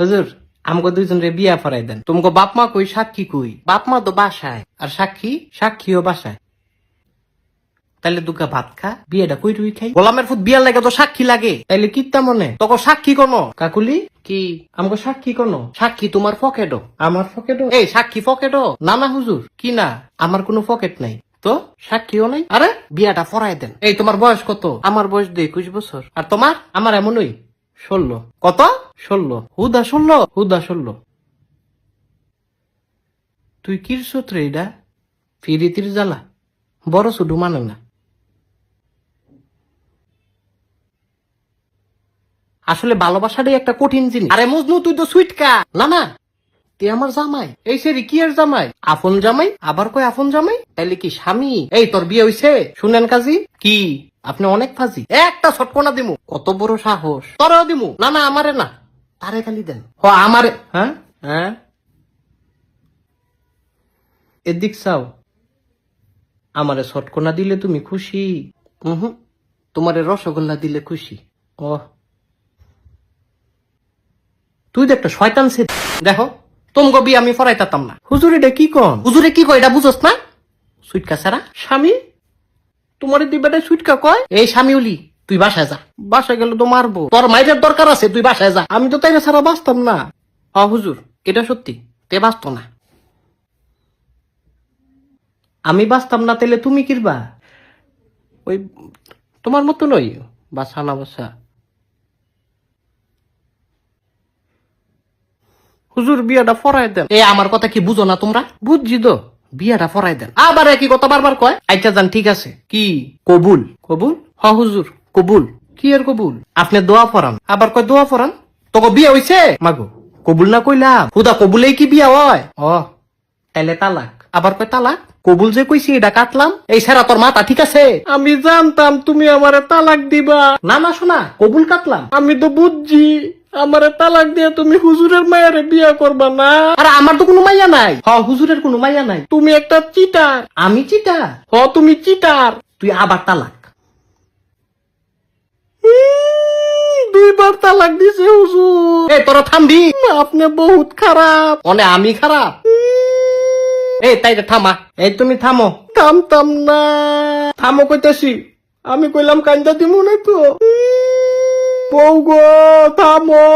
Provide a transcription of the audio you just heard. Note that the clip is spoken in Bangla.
হুজুর আমাকে দুইজন রে বিয়া ফরাই দেন। তোমাকে বাপ মা কই সাক্ষী কই? বাপ মা তো বাসায়। আর সাক্ষী? সাক্ষীও বাসায়। তাইলে দুগা ভাত খা বিয়েটা কই রুই খাই? গোলামের ফুট বিয়ার লাগে তো সাক্ষী লাগে। তাইলে কিত্তা মনে? তোকে সাক্ষী কোন? কাকুলি? কি? আমাকে সাক্ষী কোন? সাক্ষী তোমার পকেটও আমার পকেটও এই সাক্ষী পকেটও না না হুজুর। কি না? আমার কোনো পকেট নাই। তো? সাক্ষীও নাই? আরে বিয়াটা ফরাই দেন। এই তোমার বয়স কত? আমার বয়স দুই একুশ বছর। আর তোমার? আমার এমনই। ষোলো। কত? ষোলো। হুদা ষোলো হুদা ষোলো। তুই কির সূত্রে এটা? ফিরিতির জ্বালা। বড় শুধু মানে না। আসলে ভালোবাসাটাই একটা কঠিন জিনিস। আরে মজনু, তুই তো সুইটকা না না। তুই আমার জামাই। এই সেরি, কি আর জামাই? আপন জামাই? আবার কই আপন জামাই? তাইলে কি স্বামী? এই, তোর বিয়ে হইছে? শুনেন কাজী। কি? আপনি অনেক ফাজি। একটা ছটকনা দিমু। কত বড় সাহস। তোরও দিমু। না না, আমারে না। তারে খালি দেন। হ আমারে হ্যাঁ? হ্যাঁ? এদিক চাও। আমারে ছটকনা দিলে তুমি খুশি। হুম তোমারে রসগোল্লা দিলে খুশি। ও। তুই তো একটা শয়তান সে দেখো তোমগো বিয়ে আমি ফরাইতাম না। হুজুর এটা কি কন? হুজুরে কি কয় এটা বুঝোস না? সুইটকা সারা স্বামী? তোমার দিবাটা সুইটকা কয়? এই স্বামী উলি। তুই বাসায় যা। বাসায় গেলে তো মারবো। তোর মাইরের দরকার আছে তুই বাসায় যা। আমি তো তাই না সারা বাঁচতাম না। হ হুজুর এটা সত্যি। তে বাঁচত না। আমি বাঁচতাম না তাইলে তুমি কিরবা? ওই তোমার মতো নই বাসা না বাসা হুজুর বিয়াটা ফরাই দেন। এ আমার কথা কি বুঝো না তোমরা? বুঝছি তো। বিয়াটা ফরাই দেন। আবার একই কথা বারবার কয়? আচ্ছা যান ঠিক আছে। কি? কবুল। কবুল? হ হুজুর। কবুল। কি আর কবুল? আপনি দোয়া ফরান আবার কয় দোয়া ফরান তোকে বিয়া হইছে? মাগো কবুল না কইলাম। হুদা কবুলেই কি বিয়া হয়? ও তাইলে তালাক। আবার কয় তালাক? কবুল যে কইছি এটা কাটলাম। এই সারা তোর মাথা ঠিক আছে? আমি জানতাম তুমি আমারে তালাক দিবা। না না শোনা কবুল কাটলাম। আমি তো বুঝছি আমারে তালাক দিয়ে তুমি হুজুরের মায়ারে বিয়া করবা না। আরে আমার তো কোনো মাইয়া নাই। হ হুজুরের কোনো মাইয়া নাই। তুমি একটা চিটার। আমি চিটার? হ তুমি চিটার। তুই আবার তালাক। দুইবার তালাক দিছে হুজুর। এ তোরা থামবি আপনি বহুত খারাপ। মানে আমি খারাপ? এই তাই থামা। এই তুমি থামো। থামতাম না। থামো কইতাছি। আমি কইলাম কান্দা দিমু না তো। বউ গো থামো।